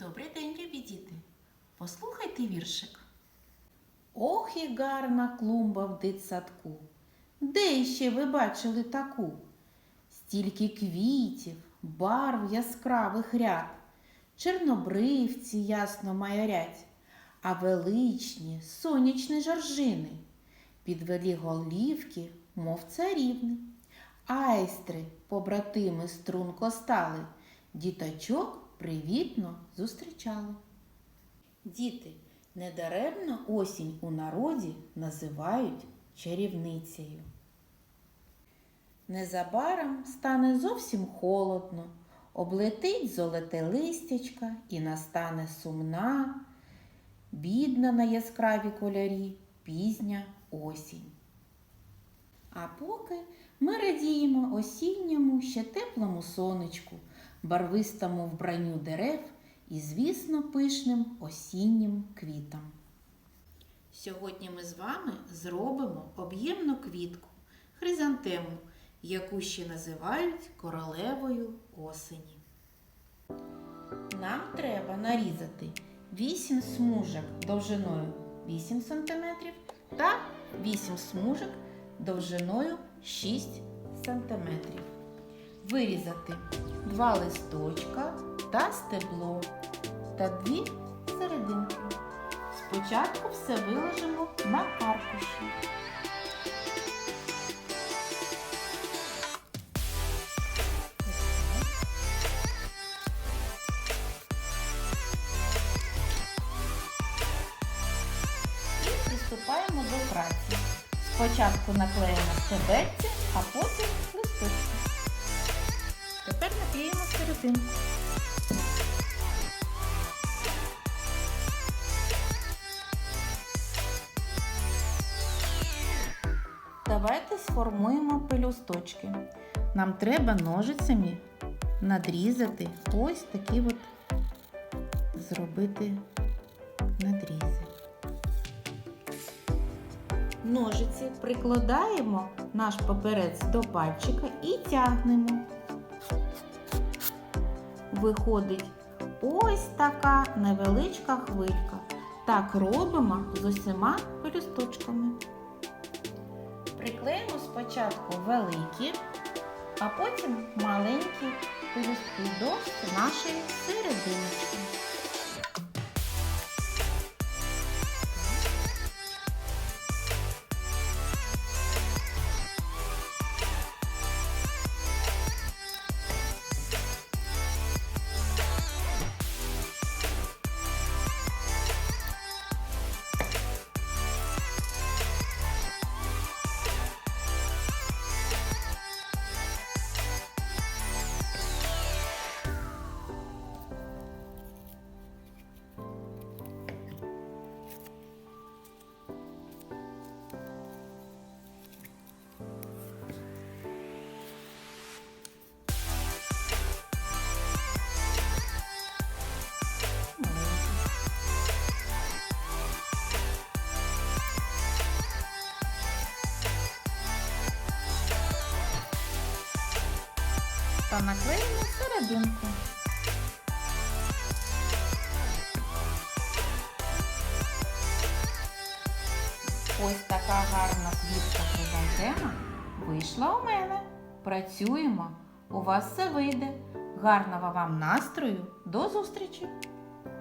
Добрий день, любі діти. Послухайте віршик. Ох і гарна клумба в дитсадку. Де ще ви бачили таку? Стільки квітів, барв яскравих ряд, чорнобривці ясно майорять, а величні сонячні жоржини, підвелі голівки, мов царівни. Айстри, побратими струнко стали, діточок привітно зустрічали. Діти, недаремно осінь у народі називають чарівницею. Незабаром стане зовсім холодно, облетить золоте листячка і настане сумна, бідна на яскраві кольорі пізня осінь. А поки ми радіємо осінньому ще теплому сонечку, барвистому вбранню дерев і, звісно, пишним осіннім квітам. Сьогодні ми з вами зробимо об'ємну квітку хризантему, яку ще називають королевою осені. Нам треба нарізати 8 смужок довжиною 8 см та 8 смужок довжиною 6 см. Вирізати два листочка та стебло та дві серединки. Спочатку все виложимо на аркуші. Приступаємо до праці. Спочатку наклеїмо стебельці, а потім. Тепер наклеїмо серединку. Давайте сформуємо пелюсточки. Нам треба ножицями надрізати ось такі от зробити надрізи. Ножиці прикладаємо наш паперець до пальчика і тягнемо. Виходить ось така невеличка хвилька. Так робимо з усіма пелюсточками. Приклеїмо спочатку великі, а потім маленькі пелюстки до нашої серединочки. Та наклеїмо серединку. Ось така гарна квітка хризантема вийшла у мене. Працюємо. У вас все вийде. Гарного вам настрою. До зустрічі!